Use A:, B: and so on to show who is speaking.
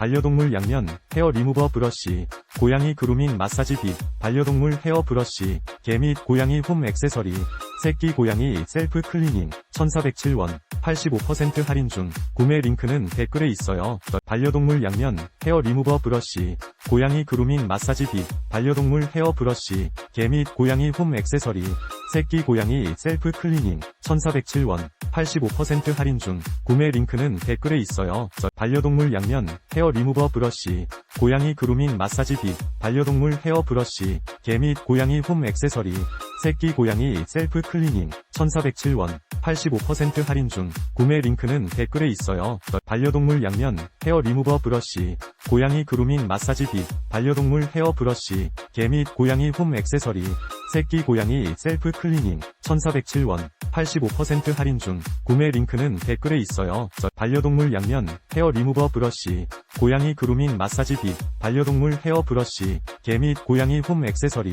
A: 반려동물 양면, 헤어 리무버 브러쉬, 고양이 그루밍 마사지 빗, 반려동물 헤어 브러쉬, 개 및 고양이 홈 액세서리, 새끼 고양이 셀프 클리닝, 1407원, 85% 할인 중, 구매 링크는 댓글에 있어요. 반려동물 양면, 헤어 리무버 브러쉬, 고양이 그루밍 마사지 빗, 반려동물 헤어 브러쉬, 개 및 고양이 홈 액세서리, 새끼 고양이 셀프 클리닝, 1407원, 85% 할인 중, 구매 링크는 댓글에 있어요. 반려동물 양면, 헤어 리무버 브러쉬, 고양이 그루밍 마사지 빗, 반려동물 헤어 브러쉬, 개 및 고양이 홈 액세서리, 새끼 고양이 셀프 클리닝, 1407원, 85% 할인 중, 구매 링크는 댓글에 있어요. 반려동물 양면, 헤어 리무버 브러쉬, 고양이 그루밍 마사지 빗, 반려동물 헤어 브러쉬, 개 및 고양이 홈 액세서리, 새끼 고양이 셀프 클리닝, 1407원, 85% 할인 중, 구매 링크는 댓글에 있어요. 반려동물 양면, 헤어 리무버 브러쉬, 고양이 그루밍 마사지 빗, 반려동물 헤어 브러쉬, 개 및 고양이 홈 액세서리,